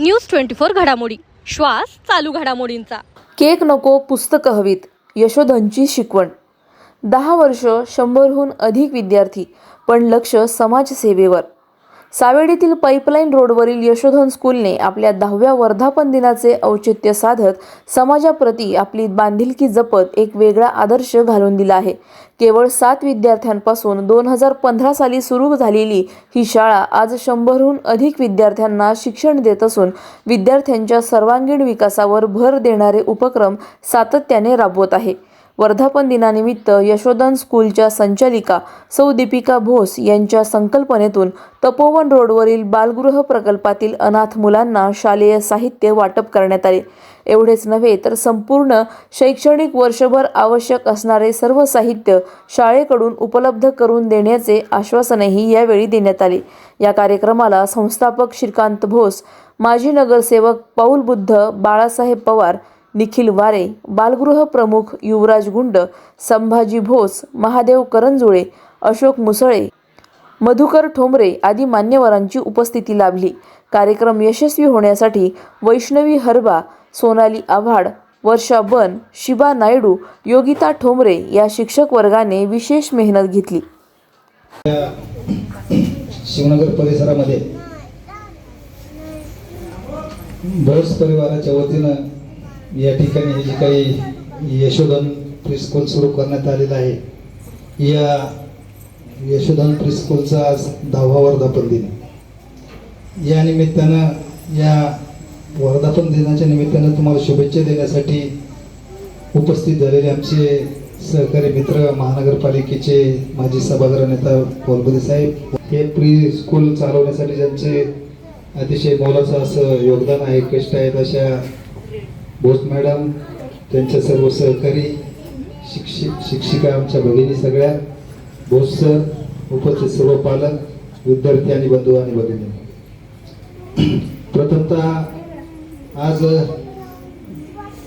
News twenty four घडामोडी. श्वास चालू घडामोडींचा. केक नको पुस्तकं हवीत यशोधनची शिकवण. दहा वर्ष शंभरहून अधिक विद्यार्थी पण लक्ष समाजसेवेवर. सावेडीतील पाईपलाईन रोडवरील यशोधन स्कूलने आपल्या दहाव्या वर्धापन दिनाचे औचित्य साधत समाजाप्रती आपली बांधिलकी जपत एक वेगळा आदर्श घालून दिला आहे. केवळ सात विद्यार्थ्यांपासून दोन हजार पंधरा साली सुरू झालेली ही शाळा आज शंभरहून अधिक विद्यार्थ्यांना शिक्षण देत असून विद्यार्थ्यांच्या सर्वांगीण विकासावर भर देणारे उपक्रम सातत्याने राबवत आहे. वर्धापन दिनानिमित्त यशोधन स्कूलच्या संचालिका सौ दीपिका भोस यांच्या संकल्पनेतून तपोवन रोडवरील बालगृह प्रकल्पातील अनाथ मुलांना शालेय साहित्य वाटप करण्यात आले. एवढेच नव्हे तर संपूर्ण शैक्षणिक वर्षभर आवश्यक असणारे सर्व साहित्य शाळेकडून उपलब्ध करून देण्याचे आश्वासनही यावेळी देण्यात आले. या कार्यक्रमाला संस्थापक श्रीकांत भोस माजी नगरसेवक पाऊल बुद्ध बाळासाहेब पवार निखिल वारे बालगृह प्रमुख युवराज गुंड संभाजी भोस महादेव करंजुळे अशोक मुसळे मधुकर ठोंबरे आदी मान्यवरांची उपस्थिती लाभली. कार्यक्रम यशस्वी होण्यासाठी वैष्णवी हरबा सोनाली आव्हाड वर्षा बन शिबा नायडू योगिता ठोंबरे या शिक्षक वर्गाने विशेष मेहनत घेतली. शिवनगर परिसरामध्ये परिवाराच्या वतीनं या ठिकाणी हे जे काही यशोधन प्रीस्कूल सुरू करण्यात आलेलं आहे या यशोधन प्रिस्कूलचा आज दहावा वर्धापन दिन या निमित्तानं या वर्धापन दिनाच्या निमित्तानं तुम्हाला शुभेच्छा देण्यासाठी उपस्थित झालेले आमचे सहकारी मित्र महानगरपालिकेचे माजी सभागृह नेता कोलबुदे साहेब हे प्री स्कूल चालवण्यासाठी ज्यांचे अतिशय मोलाचं असं योगदान आहे कष्ट आहेत अशा बोस मॅडम त्यांच्या सर्व सहकारी शिक्षिक शिक्षिका आमच्या भगिनी सगळ्या बोस सर उपस्थित सर्व पालक विद्यार्थी आणि बंधू आणि भगिनी. प्रथमतः आज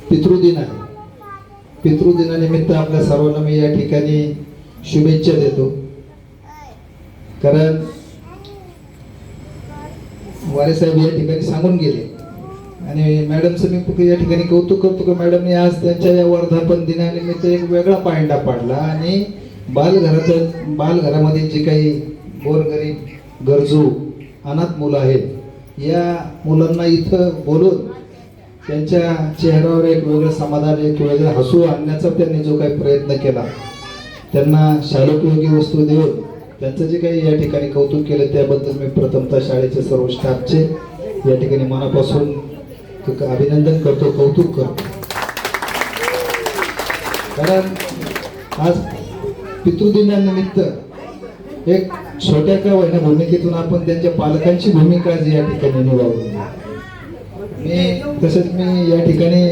पितृदिन आहे. पितृदिनानिमित्त आपल्या सर्वांना मी या ठिकाणी शुभेच्छा देतो. कारण वारे साहेब या ठिकाणी सांगून गेले. आणि मॅडमचं मी फक्त या ठिकाणी कौतुक करतो की मॅडमने आज त्यांच्या या वर्धापन दिनानिमित्त एक वेगळा पायंडा पाडला आणि बालघराचं बालघरामध्ये जे काही गोरगरीब गरजू अनाथ मुलं आहेत या मुलांना इथं बोलून त्यांच्या चेहऱ्यावर एक वेगळं समाधान एक वेगळं हसू आणण्याचा त्यांनी जो काही प्रयत्न केला त्यांना शालोपयोगी वस्तू देऊन त्यांचं जे काही या ठिकाणी कौतुक केलं त्याबद्दल मी प्रथमतः शाळेचे सर्व स्टाफचे या ठिकाणी मनापासून अभिनंदन करतो कौतुक करतो. कारण आज पितृदिनानिमित्त एक छोट्या का होईना भूमिकेतून आपण त्यांच्या पालकांची भूमिका जी या ठिकाणी निभावली. मी तसेच मी या ठिकाणी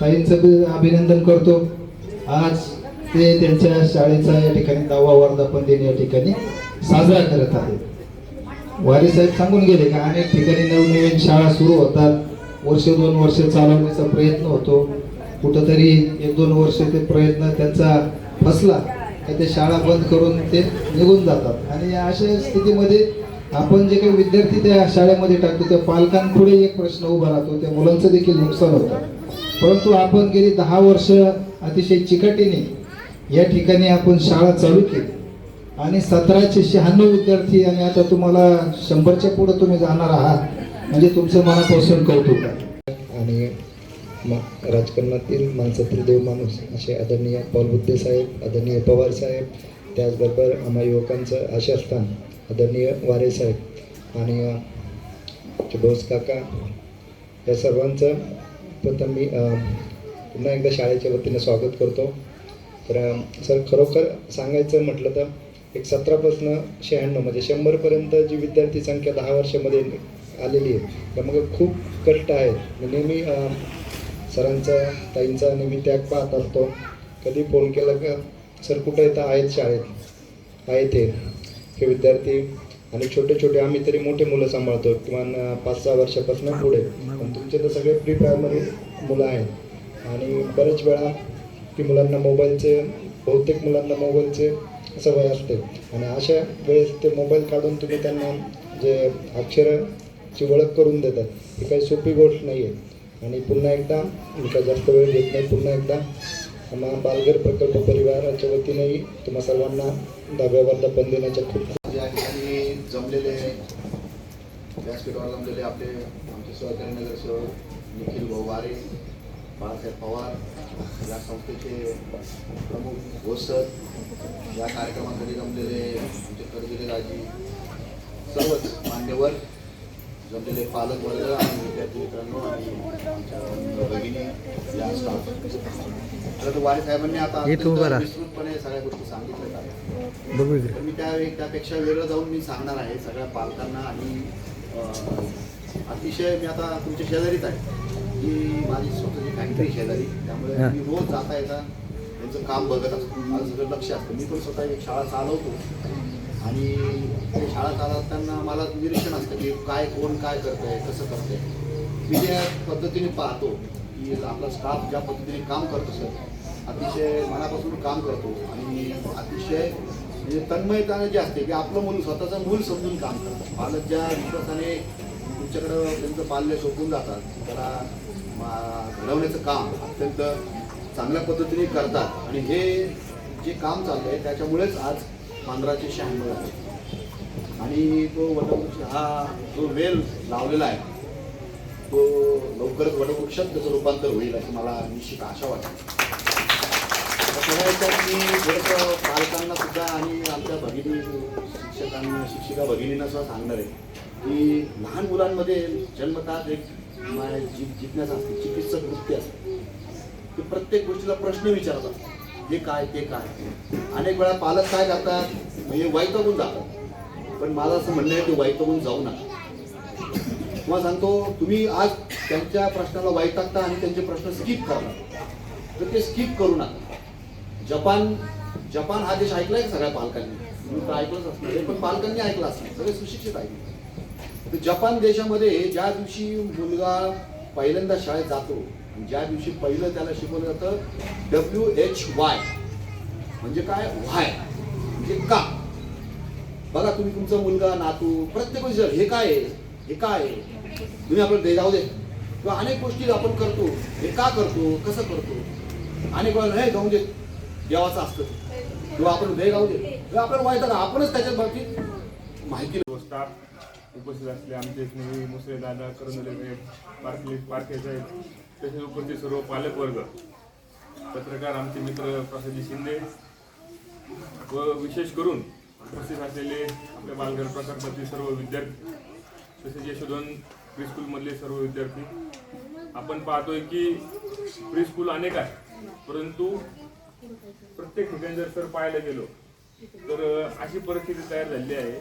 ताईंचं अभिनंदन करतो. आज ते त्यांच्या शाळेचा या ठिकाणी दहावा वर्धापन दिन या ठिकाणी साजरा करत आहेत. वारी साहेब सांगून गेले का अनेक ठिकाणी नवनवीन शाळा सुरू होतात. वर्ष दोन वर्ष चालवण्याचा प्रयत्न होतो. कुठंतरी एक दोन वर्ष ते प्रयत्न त्यांचा फसला तर ते शाळा बंद करून ते निघून जातात. आणि अशा स्थितीमध्ये आपण जे काही विद्यार्थी त्या शाळेमध्ये टाकतो त्या पालकांपुढे एक प्रश्न उभा राहतो. त्या मुलांचं देखील नुकसान होतं. परंतु आपण गेली दहा वर्ष अतिशय चिकाटीने या ठिकाणी आपण शाळा चालू केली. आणि सतराशे शहाण्णव विद्यार्थी आणि आता तुम्हाला शंभरच्या पुढं तुम्ही जाणार आहात म्हणजे तुमचं मनापासून कौतुक आहे. आणि मा राजकारणातील माणसातील देव माणूस असे आदरणीय पौल बुद्धे साहेब आदरणीय पवार साहेब त्याचबरोबर आम्हा युवकांचं आशास्थान आदरणीय वारे साहेब आणि बोस काका या सर्वांचं प्रथम मी पुन्हा एकदा शाळेच्या वतीनं स्वागत करतो. तर सर खरोखर सांगायचं म्हटलं तर एक सतरापासनं शहाण्णव म्हणजे शंभरपर्यंत जी विद्यार्थी संख्या दहा वर्षामध्ये आलेली आहे त्यामुळे खूप कष्ट आहेत. नेहमी सरांचा ताईंचा नेहमी त्याग पाहत असतो. कधी फोन केला का सर कुठं येतं आहेत शाळेत. आहेत हे. हे विद्यार्थी आणि छोटे छोटे आम्ही तरी मोठे मुलं सांभाळतो किमान पाच सहा वर्षापासून पुढे. पण तुमचे तर सगळे प्री प्रायमरी मुलं आहेत. आणि बरेच वेळा की मुलांना मोबाईलचे बहुतेक मुलांना मोबाईलचे सवय असते. आणि अशा वेळेस ते मोबाईल काढून तुम्ही त्यांना जे अक्षरं ची ओळख करून देतात. ही काही सोपी गोष्ट नाही आहे आणि पुन्हा एकदा मी काय जास्त वेळ घेत नाही पुन्हा एकदा आम्हा बालघर प्रकल्प परिवाराच्या वतीनेही तुम्हा सर्वांना दहाव्या वर्धापन देण्याच्या खूप खूप या ठिकाणी जमलेले व्यासपीठावर जमलेले आपले आमचे सहकारी नगरसेवक निखिल भोवारे बाळासाहेब पवार या संस्थेचे प्रमुख घोसर या कार्यक्रमासाठी जमलेले आमचे करगिरे राजी सर्वच मान्यवर जमलेले पालक वर्ग आणि विद्यार्थी मित्रांनो आणि आमच्या भगिनी या स्टाफ तर वारे साहेबांनी आता विस्तृतपणे सगळ्या गोष्टी सांगितल्या मी त्या त्यापेक्षा वेगळं जाऊन मी सांगणार आहे सगळ्या पालकांना आणि अतिशय मी आता तुमच्या शेजारीच आहे. ही माझी स्वतःची फॅक्टरी शेजारी. त्यामुळे मी रोज जाता येता त्यांचं काम बघत असतो. माझं सगळं लक्ष असतं. मी पण स्वतः एक शाळा चालवतो. आणि ते शाळा चालवताना मला निरीक्षण असतं की काय कोण काय करतंय कसं करतंय. मी ज्या पद्धतीने पाहतो की आपला स्टाफ ज्या पद्धतीने काम करतो सर अतिशय मनापासून काम करतो आणि अतिशय म्हणजे तन्मयताने जे असते की आपलं मूल स्वतःचं मूल समजून काम करतं. पालक ज्या विश्वासाने तुमच्याकडं त्यांचं पाल्य सोपून जातात त्याला मा- घडवण्याचं काम अत्यंत चांगल्या पद्धतीने करतात. आणि हे जे काम चाललं आहे त्याच्यामुळेच आज पंधराशे शहाण्णव आहे आणि तो वटवृक्ष हा जो वेल लावलेला आहे तो लवकरच वटवृक्षात त्याचं रूपांतर होईल असं मला निश्चित आशा वाटते. मी थोडंसं पालकांना सुद्धा आणि आमच्या भगिनी शिक्षकांना शिक्षिका भगिनींना सुद्धा सांगणार आहे की लहान मुलांमध्ये जन्मतात एक जी जिज्ञासा असते चिकित्सक वृत्ती असते. ते प्रत्येक गोष्टीला प्रश्न विचारतात. हे काय ते काय? अनेक वेळा पालक काय करतात म्हणजे वैतागून जातात पण माझं असं म्हणणं आहे की वैतागून जाऊ नका. तुम्हाला सांगतो तुम्ही आज त्यांच्या प्रश्नाला वैतागता आणि त्यांचे प्रश्न स्किप करता. तर ते स्किप करू नका. जपान जपान हा देश ऐकलाय आहे सगळ्या पालकांनी? तुम्ही तर ऐकलंच असणार पण पालकांनी ऐकलं असणार सगळे सुशिक्षित ऐकले तर जपान देशामध्ये ज्या दिवशी मुलगा पहिल्यांदा शाळेत जातो ज्या दिवशी पहिलं त्याला शिकवलं जातं डब्ल्यू एच वाय म्हणजे काय? व्हाय. म्हणजे का? बघा तुम्ही तुमचा मुलगा नातू प्रत्येक गोष्टी हे काय आहे? हे काय आहे? तुम्ही आपलं दे जाऊ दे. किंवा अनेक गोष्टी आपण करतो. हे का करतो? कसं करतो? अनेक वेळा हे जाऊ दे. देवाचं असतं. किंवा आपण दे जाऊ दे. हे आपल्याला माहीत आहे का आपणच त्याच्या बाबतीत माहिती नसतात उपस्थित असले आमचे स्नेही मुसळे दादा करंदले साहेब पारखले पारखे साहेब तसेच उपस्थित सर्व पालक वर्ग पत्रकार आमचे मित्र प्रसादजी शिंदे व विशेष करून उपस्थित असलेले आपल्या बालघर प्रकल्पातील सर्व विद्यार्थी तसेच यशोधन प्रीस्कूलमधले सर्व विद्यार्थी आपण पाहतोय की प्रीस्कूल अनेक आहे परंतु प्रत्येक ठिकाणी जर सर पाहायला गेलो तर अशी परिस्थिती तयार झालेली आहे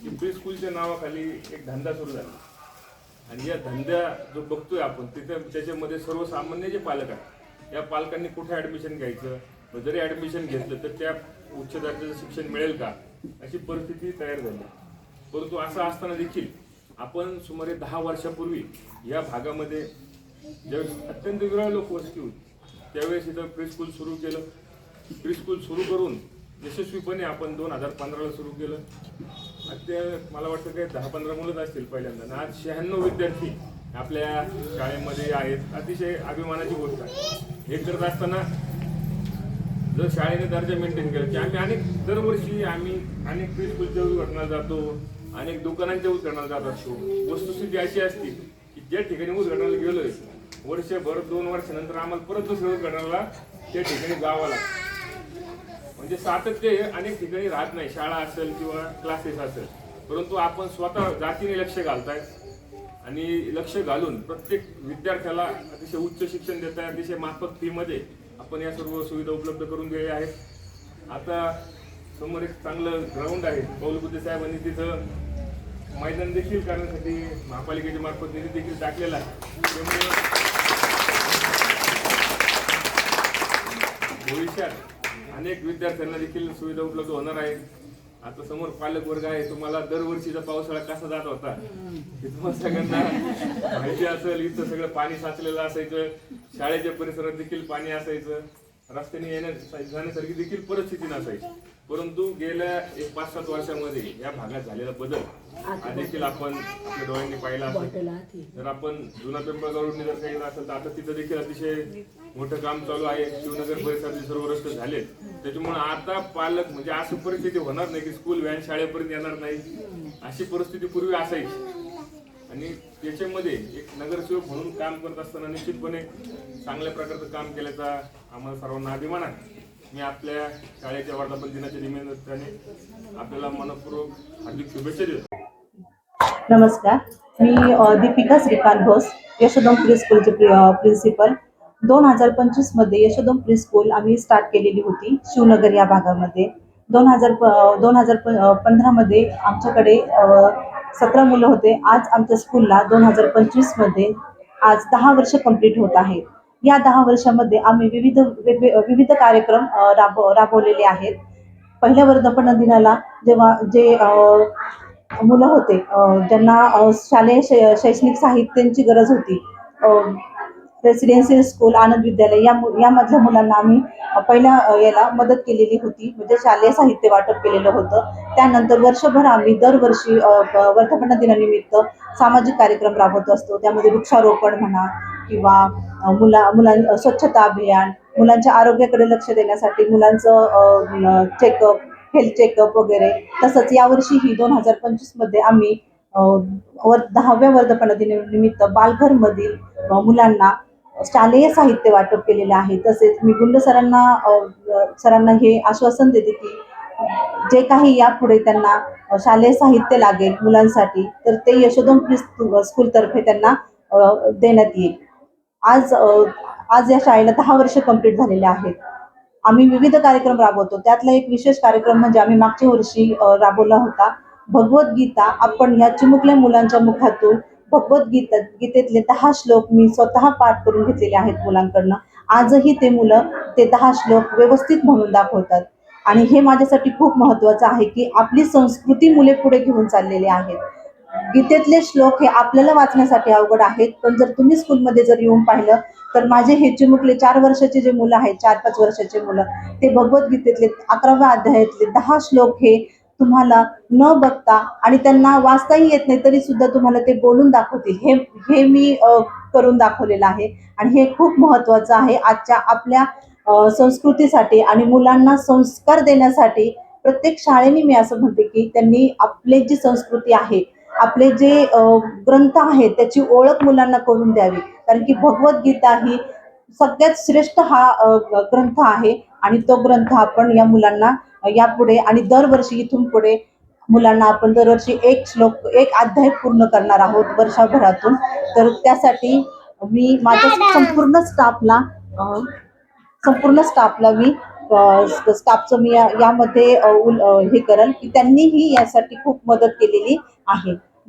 की प्री स्कूलच्या नावाखाली एक धंदा सुरू झाला. आणि या धंद्या जो बघतोय आपण तिथं त्याच्यामध्ये सर्वसामान्य जे पालक आहेत या पालकांनी कुठे ॲडमिशन घ्यायचं? जरी ऍडमिशन घेतलं तर त्या उच्च दर्जाचं शिक्षण मिळेल का? अशी परिस्थिती तयार झाली. परंतु असं असताना देखील आपण सुमारे दहा वर्षापूर्वी या भागामध्ये ज्यावेळेस अत्यंत विरळ लोकवस्ती होती त्यावेळेस इथं प्री स्कूल सुरू केलं. प्री स्कूल सुरू करून यशस्वीपणे आपण दोन हजार पंधराला सुरू केलं. ते मला वाटतं काही दहा पंधरा मुलंच असतील पहिल्यांदा. आज शहाण्णव विद्यार्थी आपल्या शाळेमध्ये आहेत. अतिशय अभिमानाची गोष्ट आहे. हे करत असताना जर शाळेने दर्जा मेंटेन केला की आम्ही अनेक दरवर्षी आम्ही अनेक प्री स्कूलच्या उद्घाटनाला जातो अनेक दुकानांच्या उद्घाटनाला जात असतो. वस्तुस्थिती अशी असते की ज्या ठिकाणी उद्घाटनाला गेलोय वर्षभर दोन वर्षानंतर आम्हाला परत दुसऱ्या उद्घाटनाला त्या ठिकाणी जावं लागतं. म्हणजे सातत्य अनेक ठिकाणी राहत नाही. शाळा असेल किंवा क्लासेस असेल. परंतु आपण स्वतः जातीने लक्ष घालताय आणि लक्ष घालून प्रत्येक विद्यार्थ्याला अतिशय उच्च शिक्षण देत आहे अतिशय माफक फीमध्ये आपण या सर्व सुविधा उपलब्ध करून दिलेल्या आहेत. आता समोर एक चांगलं ग्राउंड आहे. पौलबुद्धे साहेबांनी तिथं मैदान देखील करण्यासाठी महापालिकेच्या मार्फत निधी देखील टाकलेला आहे. त्यामुळे भविष्यात अनेक विद्यार्थ्यांना देखील सुविधा उपलब्ध होणार आहे आता समोर पालक वर्ग आहे तुम्हाला दरवर्षीचा पावसाळा कसा जात होता हे तुम्हाला सगळ्यांना माहिती असेल इथं सगळं पाणी साचलेलं असायचं शाळेच्या परिसरात देखील पाणी असायचं रस्त्याने येण्या जाण्यासारखी देखील परिस्थिती नसायची. परंतु गेल्या एक पाच सात वर्षामध्ये या भागात झालेला बदल हा देखील आपण आपल्या डोळ्यांनी पाहिला असेल. जर आपण जुना पिंपळगाव जर काही असेल तर आता तिथं देखील अतिशय मोठं काम चालू आहे. शिवनगर परिसराचे सर्व रस्ते झाले त्याच्यामुळे आता पालक म्हणजे अशी परिस्थिती होणार नाही की स्कूल व्हॅन शाळेपर्यंत येणार नाही. अशी परिस्थिती पूर्वी असायची. आणि त्याच्यामध्ये एक नगरसेवक म्हणून काम करत असताना निश्चितपणे चांगल्या प्रकारचं काम केल्याचा आम्हाला सर्वांना अभिमान आहे. मी आपल्या शाळेच्या वर्धापन दिनाच्या निमित्ताने आपल्याला मनपूर्वक हार्दिक शुभेच्छा देतो. नमस्कार. मी दीपिका श्रीकांत घोष यशोदम प्री स्कूलचे प्रि प्रिन्सिपल. दोन हजार पंचवीसमध्ये यशोदम प्री स्कूल आम्ही स्टार्ट केलेली होती शिवनगर या भागामध्ये. दोन हजार प दोन हजार प पंधरामध्ये आमच्याकडे सतरा मुलं होते. आज आमच्या स्कूलला दोन हजार पंचवीसमध्ये आज दहा वर्ष कंप्लीट होत आहेत या दहा वर्षामध्ये आम्ही विविध विविध कार्यक्रम राब राबवलेले आहेत. पहिल्या वर्धापन दिनाला जेव्हा जे मुलं होते. ज्यांना शालेय शै शैक्षणिक साहित्यांची गरज होती. रेसिडेन्सियल स्कूल आनंद विद्यालय या मु यामधल्या मुलांना आम्ही पहिल्या याला मदत केलेली होती. म्हणजे शालेय साहित्य वाटप केलेलं होतं. त्यानंतर वर्षभर आम्ही दरवर्षी अ, वर्धापन दिनानिमित्त सामाजिक कार्यक्रम राबवत असतो. त्यामध्ये वृक्षारोपण म्हणा किंवा मुला मुलां स्वच्छता अभियान मुलांच्या आरोग्याकडे लक्ष देण्यासाठी मुलांचं चेकअप हेल्थ चेकअप वगैरे. तसंच यावर्षीही दोन हजार पंचवीसमध्ये आम्ही वर दहाव्या वर्धापन दिनानिमित्त बालघरमधील मुलांना शालेय साहित्य वाटप केलेले आहे. तसेच मी गुंड सरांना सरांना हे आश्वासन देते की जे काही यापुढे त्यांना शालेय साहित्य लागेल मुलांसाठी तर ते यशोदम प्री स्कूलतर्फे त्यांना देण्यात येईल. आज आज या शाळेला दहा वर्ष कंप्लीट झालेले आहेत. आम्ही विविध कार्यक्रम राबवतो. त्यातला एक विशेष कार्यक्रम म्हणजे आम्ही मागच्या वर्षी राबवला होता. भगवद्गीता आपण या चिमुकल्या मुलांच्या मुखातून भगवद्गीता गीतेतले दहा श्लोक मी स्वतः पाठ करून घेतलेले आहेत मुलांकडनं. आजही ते मुलं ते दहा श्लोक व्यवस्थित म्हणून दाखवतात. आणि हे माझ्यासाठी खूप महत्त्वाचं आहे की आपली संस्कृती मुले पुढे घेऊन चाललेली आहेत. गीतेतले श्लोक हे आपल्याला वाचण्यासाठी अवघड आहेत पण जर तुम्ही स्कूलमध्ये जर येऊन पाहिलं तर माझे हे चिमुकले चार वर्षाचे जे मुलं आहेत चार पाच वर्षाचे मुलं ते भगवद्गीतेतले अकराव्या अध्यायातले दहा श्लोक हे तुम्हाला न बघता आणि त्यांना वाचताही येत नाही तरी सुद्धा तुम्हाला ते बोलून दाखवतील. हे हे मी करून दाखवलेलं आहे आणि हे खूप महत्त्वाचं आहे. आजच्या आपल्या संस्कृतीसाठी आणि मुलांना संस्कार देण्यासाठी प्रत्येक शाळेने मी असं म्हणते की त्यांनी आपली जी संस्कृती आहे आपले जे ग्रंथ आहेत त्याची ओळख मुलांना करून द्यावी. कारण की भगवद्गीता ही सगळ्यात श्रेष्ठ हा ग्रंथ आहे आणि तो ग्रंथ आपण या मुलांना यापुढे आणि दरवर्षी इथून पुढे मुलांना आपण दरवर्षी एक श्लोक एक अध्याय पूर्ण करणार आहोत वर्षभरातून. तर त्यासाठी मी माझ्या संपूर्ण स्टाफला संपूर्ण स्टाफला मी स्टाफचं मी यामध्ये हे करेल की त्यांनीही यासाठी खूप मदत केलेली आहे.